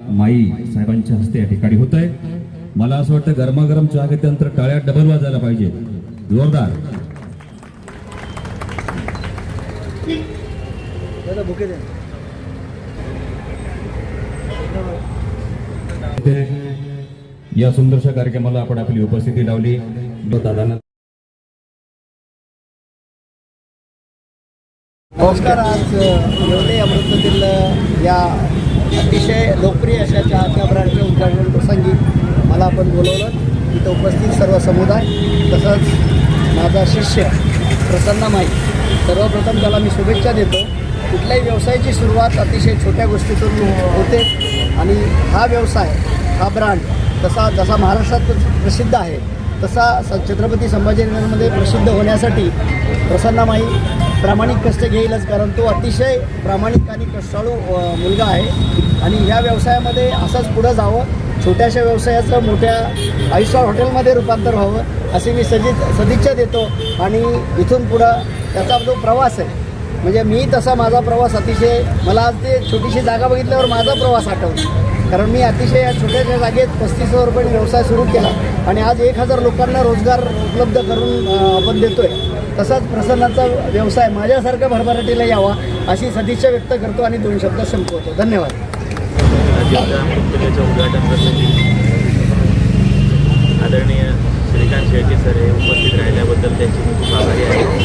माई साहेबांच्या हस्ते या ठिकाणी होत आहे मला असं वाटतं गरमागरम चहा घेतल्यानंतर टाळ्या डबल वाजायला पाहिजे. जोरदार. या सुंदरशा कार्यक्रमाला आपण आपली उपस्थिती लावली. दादांना नमस्कार. आज येवले अमृतातील या अतिशय लोकप्रिय अशा चहाच्या ब्रँडच्या उद्घाटन प्रसंगी मला आपण बोलवलं. तिथं उपस्थित सर्व समुदाय तसंच माझा शिष्य प्रसन्न माई. सर्वप्रथम त्याला मी शुभेच्छा देतो. कुठल्याही व्यवसायाची सुरुवात अतिशय छोट्या गोष्टीतून होते आणि हा व्यवसाय हा ब्रँड तसा जसा महाराष्ट्रात प्रसिद्ध आहे तसा स छत्रपती संभाजीनगरमध्ये प्रसिद्ध होण्यासाठी प्रसन्नामाई प्रामाणिक कष्ट घेईलच कारण तो अतिशय प्रामाणिक आणि कष्टाळू मुलगा आहे. आणि ह्या व्यवसायामध्ये असंच पुढं जावं छोट्याशा व्यवसायाचं मोठ्या फाईव्ह स्टार हॉटेलमध्ये रूपांतर व्हावं अशी मी सदी सदिच्छा देतो. आणि इथून पुढं त्याचा जो प्रवास आहे म्हणजे मी तसा माझा प्रवास अतिशय मला आज ते छोटीशी जागा बघितल्यावर माझा प्रवास आठवतो. कारण मी अतिशय या छोट्याशा जागेत पस्तीस हजार रुपये व्यवसाय सुरू केला. आणि आज एक हजार लोकांना रोजगार उपलब्ध करून आपण देतो आहे तसाच प्रसन्नाचा व्यवसाय माझ्यासारखा भरभराटीला यावा अशी सदिच्छा व्यक्त करतो आणि दोन शब्द संपवतो. धन्यवाद. जिल्हा पुस्तकाचं उद्घाटन प्रसंगी. आदरणीय श्रीकांत शेळके सर हे उपस्थित राहिल्याबद्दल त्यांचे मी खूप आभारी आहे.